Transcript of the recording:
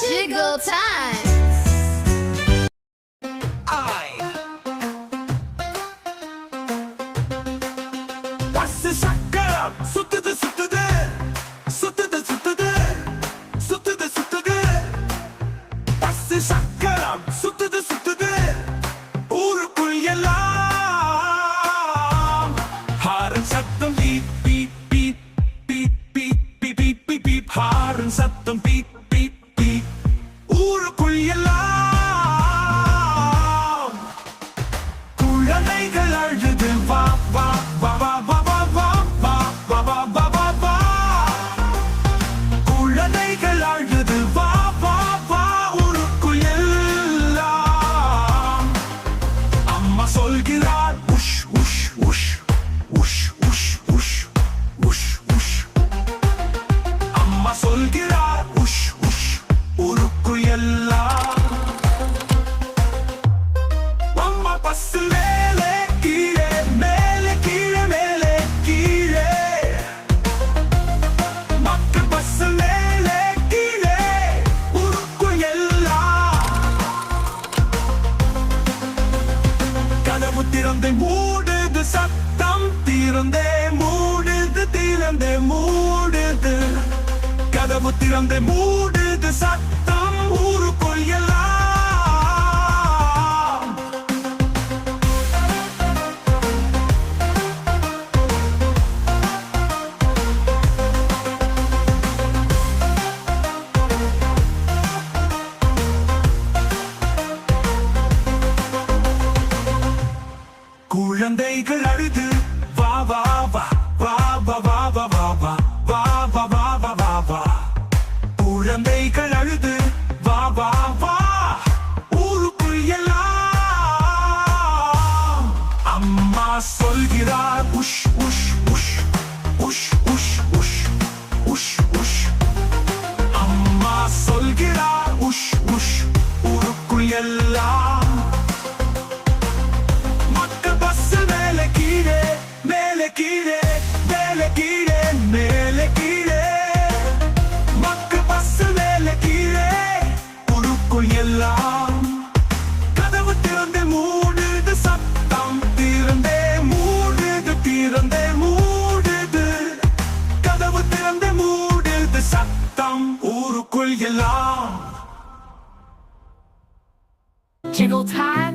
Jiggle time. I. What's the? Horn சத்தம் beep beep beep. ஊருக்குள் எல்லாம் குழந்தைகள் அழுது வா திறந்தே மூடுது சத்தம். திறந்தே மூடுது திறந்தே மூடுது. கதவு திறந்தே மூடு குழந்தைகள் அழுது வா வா வா. கொள்கலாம் Jiggle time.